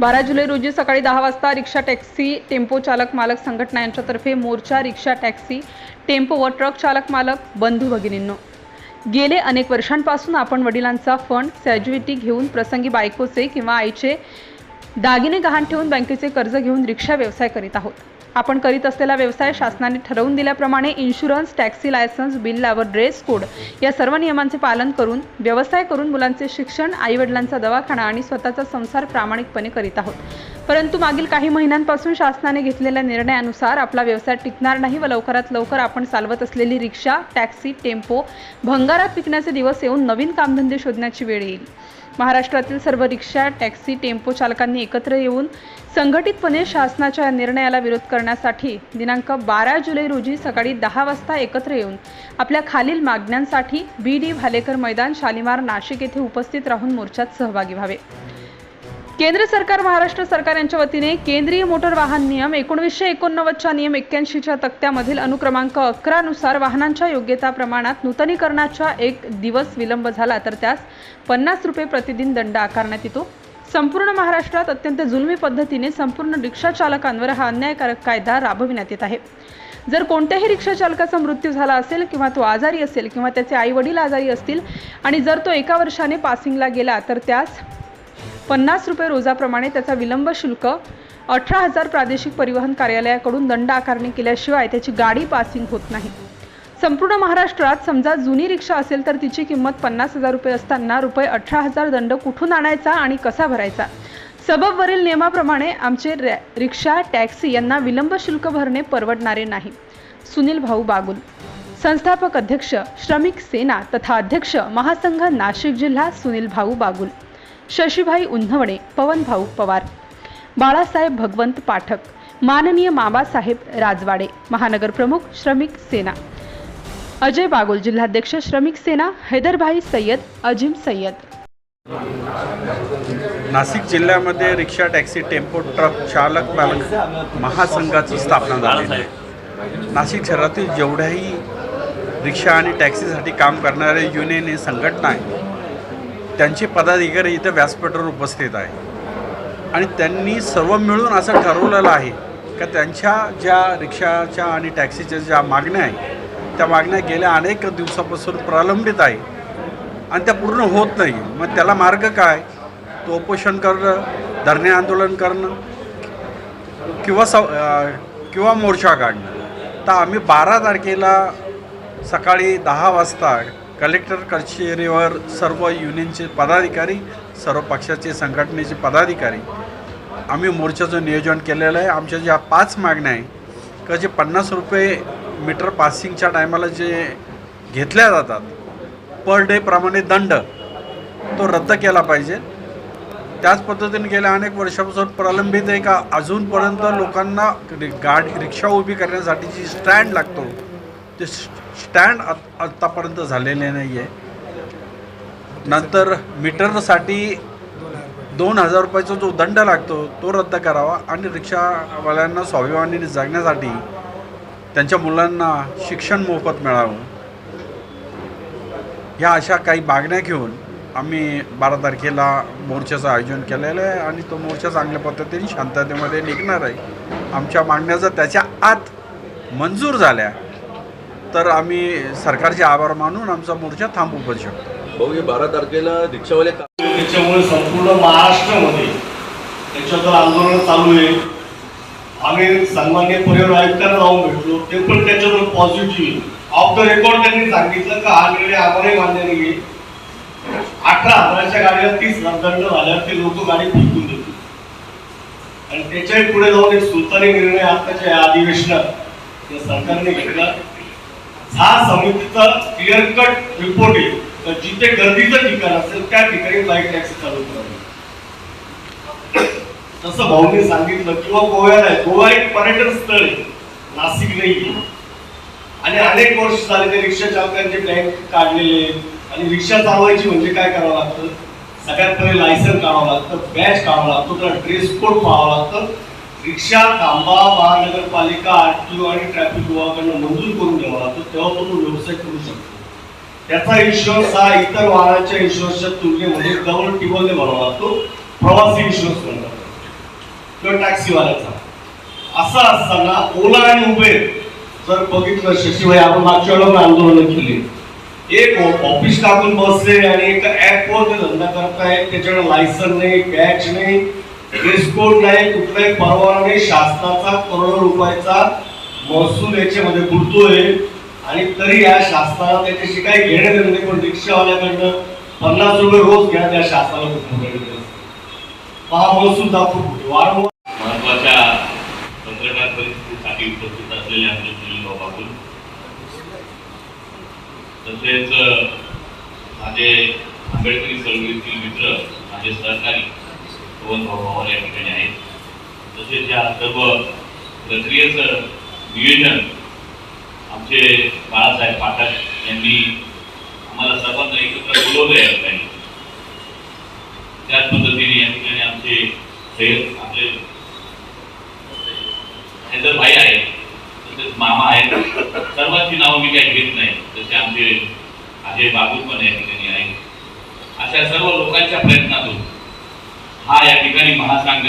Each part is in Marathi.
बारा जुलै रोजी सकाळी दहा वाजता रिक्षा टॅक्सी टेम्पो चालक मालक संघटना यांच्यातर्फे मोर्चा रिक्षा टॅक्सी टेम्पो व ट्रक चालक मालक बंधू भगिनींनो. गेले अनेक वर्षांपासून आपण वडिलांचा फंड सॅज्युटी घेऊन प्रसंगी बायकोचे किंवा आईचे दागिने गहाण ठेवून बँकेचे कर्ज घेऊन रिक्षा व्यवसाय करीत आहोत. आपण करीत असलेला व्यवसाय शासनाने ठरवून दिल्याप्रमाणे इन्शुरन्स टॅक्सी लायसन्स बिल व ड्रेस कोड या सर्व नियमांचे पालन करून व्यवसाय करून मुलांचे शिक्षण आईवडिलांचा दवाखाना आणि स्वतःचा संसार प्रामाणिकपणे करीत आहोत. परंतु मागील काही महिन्यांपासून शासनाने घेतलेल्या निर्णयानुसार आपला व्यवसाय टिकणार नाही व लवकरात लवकर आपण चालवत असलेली रिक्षा टॅक्सी टेम्पो भंगारात विकण्याचे दिवस येऊन नवीन कामधंदे शोधण्याची वेळ येईल. महाराष्ट्रातील सर्व रिक्षा टॅक्सी टेम्पो चालकांनी एकत्र येऊन संघटितपणे शासनाच्या या निर्णयाला विरोध करण्यासाठी दिनांक बारा जुलै रोजी सकाळी दहा वाजता एकत्र येऊन आपल्या खालील मागण्यांसाठी बी डी भालेकर मैदान शालिमार नाशिक येथे उपस्थित राहून मोर्चात सहभागी व्हावे. केंद्र सरकार महाराष्ट्र सरकार यांच्या वतीने केंद्रीय मोटर वाहन नियम एकोणवीसशे एकोणनव्वदच्या नियम एक्क्याऐंशीच्या तक्त्यामधील अनुक्रमांक अकरानुसार वाहनांच्या योग्यता प्रमाणात नूतनीकरणाच्या एक दिवस विलंब झाला तर त्यास पन्नास रुपये प्रतिदिन दंड आकारण्यात येतो. संपूर्ण महाराष्ट्रात अत्यंत जुलमी पद्धतीने संपूर्ण रिक्षा चालकांवर हा अन्यायकारक कायदा राबविण्यात येत आहे. जर कोणत्याही रिक्षा चालकाचा मृत्यू झाला असेल किंवा तो आजारी असेल किंवा त्याचे आई वडील आजारी असतील आणि जर तो एका वर्षाने पासिंगला गेला तर त्यास पन्नास रुपये रोजाप्रमाणे त्याचा विलंब शुल्क अठरा हजार प्रादेशिक परिवहन कार्यालयाकडून दंड आकारणी केल्याशिवाय त्याची गाडी पासिंग होत नाही. संपूर्ण महाराष्ट्रात समजा जुनी रिक्षा असेल तर तिची किंमत पन्नास हजार रुपये असताना रुपये अठरा हजार दंड कुठून आणायचा आणि कसा भरायचा? सबबवरील नियमाप्रमाणे आमचे रॅ- रिक्षा टॅक्सी यांना विलंब शुल्क भरणे परवडणारे नाही. सुनील भाऊ बागुल. संस्थापक अध्यक्ष श्रमिक सेना तथा अध्यक्ष महासंघ नाशिक जिल्हा सुनील भाऊ बागुल. शशीभाई उन्हवणे पवन भाऊ पवार बाळासाहेब भगवंत पाठक माननीय मामासाहेब राजवाडे महानगर प्रमुख श्रमिक सेना अजय बागुल जिल्हाध्यक्ष श्रमिक सेना हैदरभाई सय्यद अजिम सय्यद. नाशिक जिल्ह्यामध्ये रिक्षा टॅक्सी टेम्पो ट्रक चालक पालक महासंघाची स्थापना झाली आहे. नाशिक शहरातील जेवढ्याही रिक्षा आणि टॅक्सीसाठी काम करणारे युनियन हे संघटना आहे. त्यांचे पदाधिकारी इथं व्यासपीठावर उपस्थित आहे आणि त्यांनी सर्व मिळून असं ठरवलेलं आहे का त्यांच्या ज्या रिक्षाच्या आणि टॅक्सीच्या ज्या मागण्या आहे त्या मागण्या गेल्या अनेक दिवसापासून प्रलंबित आहे आणि त्या पूर्ण होत नाही. मग त्याला मार्ग काय? तो उपोषण करणं धरणे आंदोलन करणं किंवा स किंवा मोर्चा काढणं. तर आम्ही बारा तारखेला सकाळी दहा वाजता कलेक्टर कचेरीवर सर्व युनियनचे पदाधिकारी सर्व पक्षाचे संघटनेचे पदाधिकारी. आम्ही मोर्चाचं नियोजन केलेलं आहे. आमच्या ज्या पाच मागण्या आहे का जे पन्नास रुपये मीटर पासिंगच्या टायमाला जे घेतल्या जातात पर डे प्रमाणे दंड तो रद्द केला पाहिजे. त्याच पद्धतीने गेल्या अनेक वर्षापासून प्रलंबित आहे का अजूनपर्यंत लोकांना गाड गाडी रिक्षा उभी करण्यासाठी जी स्टँड लागतो. ते स्टँड आत- आत्तापर्यंत झालेले नाही आहे नंतर मीटरसाठी दोन हजार रुपयाचा जो दंड लागतो तो रद्द करावा आणि रिक्षावाल्यांना स्वाभिमानीने जगण्यासाठी त्यांच्या मुलांना शिक्षण मोफत मिळावं. ह्या अशा काही मागण्या घेऊन आम्ही बारा तारखेला मोर्चाचं आयोजन केलेलं आहे आणि तो मोर्चा चांगल्या पद्धतीने शांततेमध्ये निघणार आहे. आमच्या मागण्या जर त्याच्या आत मंजूर झाल्या तर आम्ही सरकारचे आभार मानून आमचा मोर्चा थांबवू पण शकतो भाऊ बारा तारखेला रिक्षावाले त्याच्यामुळे संपूर्ण महाराष्ट्रामध्ये त्याच्यावर आंदोलन चालू आहे. आम्ही सन्मान्य पर्यावरण आयुक्तांना जाऊन भेटलो. ते पण त्याच्यावर पॉझिटिव्ह ऑफ द रेकॉर्ड त्यांनी सांगितलं का हा निर्णय आम्हालाही मान्य नाही अठरा हजाराच्या गाडीला तीस हजार दंड झाल्यावर ते लोक गाडी फेकून देतील. आणि त्याच्याही पुढे जाऊन एक सुलतानी निर्णय आताच्या या अधिवेशनात या सरकारने घेतला. हा समितीचा क्लिअर कट रिपोर्ट येईल तर जिथे गर्दीचं ठिकाण असेल त्या ठिकाणी फ्लाईट टॅक्सी चालू करावी. तसं भाऊने सांगितलं किंवा गोव्याला आहे. गोवा एक पर्यटन स्थळ आहे. नाशिक नाही आणि अनेक वर्ष झाले ते रिक्षा चालकांचे बँक काढलेले आणि रिक्षा चालवायची म्हणजे काय करावं लागतं? सगळ्यात पहिले लायसन काढावं लागतं बॅच काढावं लागतो त्याला ड्रेस कोड पाहावं लागतं. रिक्षा थांबा महानगरपालिका आरटीओ आणि ट्रॅफिक विभागानं मंजूर करून द्यावा लागतो तेव्हा तो तो व्यवसाय करू शकतो. त्याचा इन्शुरन्स हा इतर वाहनाच्या इन्शुरन्सच्या तुलनेमध्ये डबल टिबलने भरावा लागतो प्रवासी इन्शुरन्स म्हणतात. किंवा टॅक्सीवाल्याचा असं असताना ओला आणि उबेर जर बघितलं शशीभाई आपण मागच्या वेळेला आंदोलन केली. एक ऑफिस टाकून बसले आणि एक ऍपवर ते धंदा करतायत त्याच्याकडे लायसन नाही बॅच नाही कोड नाही कुठलाही परवाना नाही शासनाचा करोडो रुपयाचा महसूल याच्यामध्ये बुडतोय. आणि तरी या शासनाला त्याच्याशी काही घेणं देणं नाही पण रिक्षावाल्याकडनं पन्नास रुपये रोज घ्या त्या शासनाला खूप पहा महसूल दाखवू वारंवार महत्त्वाच्या पत्रकार परिस्थितीसाठी उपस्थित असलेले आमचे तसेच माझे आंबेडकरी चळवळीतील मित्र माझे सहकारी दोन भाऊ या ठिकाणी आहेत. तसेच या सर्व प्रक्रियेचं नियोजन आमचे बाळासाहेब पाठक यांनी आम्हाला सर्वांना एकत्र बोलवलं या ठिकाणी. त्याच पद्धतीने या ठिकाणी आमचे सैयद आपले हैदर भाई आहेत तसेच मामा आहेत. सर्वांची नावं मी काही घेत नाही जसे आमचे अजय बाबू पण या ठिकाणी आहेत. अशा सर्व लोकांच्या प्रयत्नातून हा या ठिकाणी महासंघ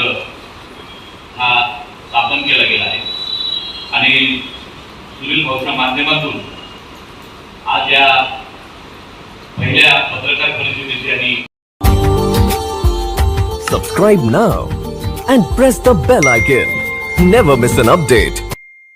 हा स्थापन केला गेला आहे आणि सुनील भाऊच्या माध्यमातून आज या पहिल्या पत्रकार परिषदेची आणि Subscribe now and press the bell icon. Never miss an update.